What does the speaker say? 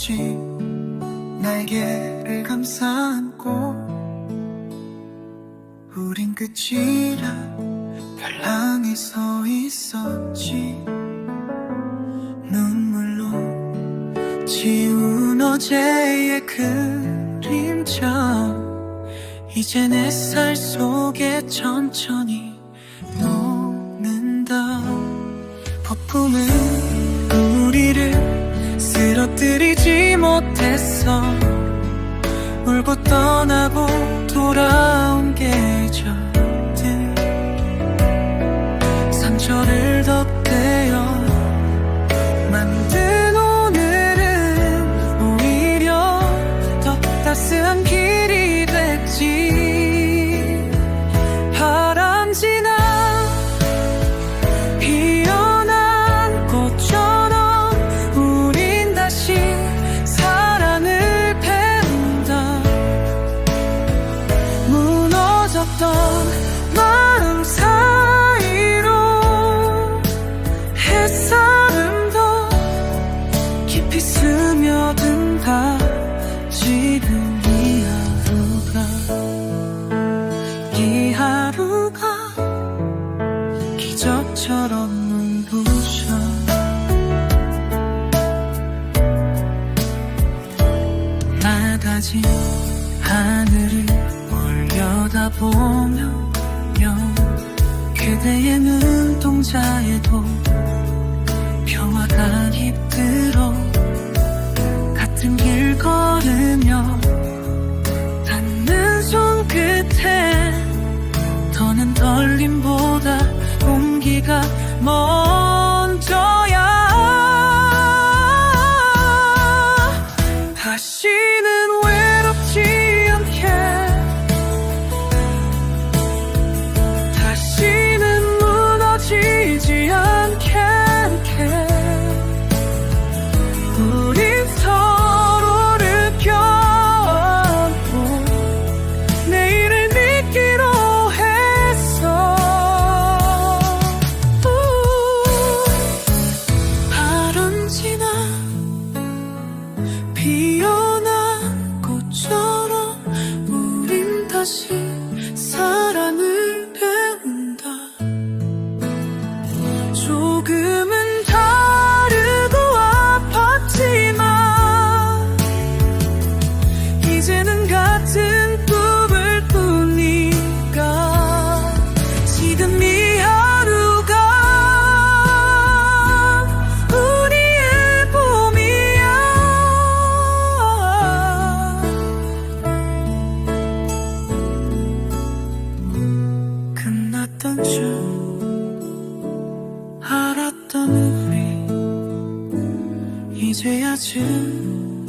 오지 날개를 감싸 안고 우린 끝이라 별항에 서 있었지. 눈물로 지운 어제의 그림자 이제 내 살 속에 천천히 녹는다. 폭풍은 못했어 울고 떠나고 돌아온 계절들. 상처를 덧대어 만든 오늘은 오히려 더 따스한 길이 됐지 기적처럼 눈부셔. 낮아진 하늘을 올려다보며 그대의 눈동자에도 평화가 깃들어 같은 길 걸으며 닿는 손끝에 더는 떨림보다 온기가 즐